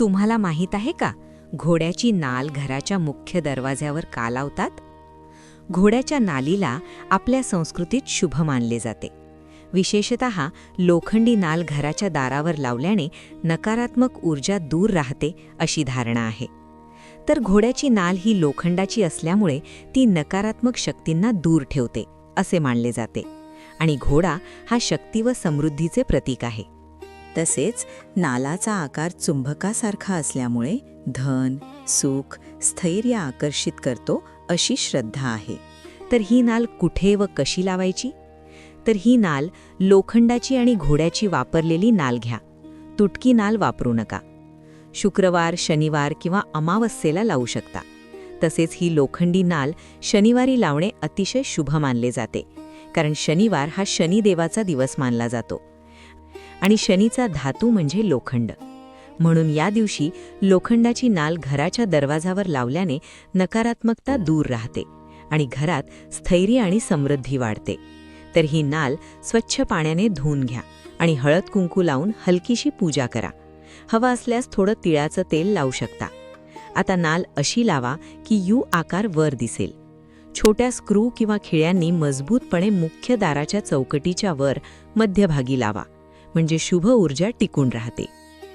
तुम्हाला माहीत आहे का? घोड्याची नाल घराच्या मुख्य दरवाज्यावर का लावतात? घोड्याच्या नालीला आपल्या संस्कृतीत शुभ मानले जाते. विशेषत लोखंडी नाल घराच्या दारावर लावल्याने नकारात्मक ऊर्जा दूर राहते अशी धारणा आहे. तर घोड्याची नाल ही लोखंडाची असल्यामुळे ती नकारात्मक शक्तींना दूर ठेवते असे मानले जाते. आणि घोडा हा शक्ती व समृद्धीचे प्रतीक आहे. तसेच नालाचा आकार चुंबकासारखा असल्यामुळे धन सुख स्थैर्य आकर्षित करतो अशी श्रद्धा आहे. तर ही नाल कुठे व कशी लावायची? तर ही नाल लोखंडाची आणि घोड्याची वापरलेली नाल घ्या. तुटकी नाल वापरू नका. शुक्रवार शनिवार किंवा अमावस्येला लावू शकता. तसेच ही लोखंडी नाल शनिवारी लावणे अतिशय शुभ मानले जाते कारण शनिवार हा शनिदेवाचा दिवस मानला जातो. आणि शनीचा धातू म्हणजे लोखंड. म्हणून या दिवशी लोखंडाची नाल घराच्या दरवाजावर लावल्याने नकारात्मकता दूर राहते आणि घरात स्थैर्य आणि समृद्धी वाढते. तर ही नाल स्वच्छ पाण्याने धुवून घ्या आणि हळद कुंकू लावून हलकीशी पूजा करा. हवा असल्यास थोडं तिळाचं तेल लावू शकता. आता नाल अशी लावा की यू आकार वर दिसेल. छोट्या स्क्रू किंवा खिळ्यांनी मजबूतपणे मुख्य दाराच्या चौकटीच्या वर मध्यभागी लावा. म्हणजे शुभ ऊर्जा टिकून राहते.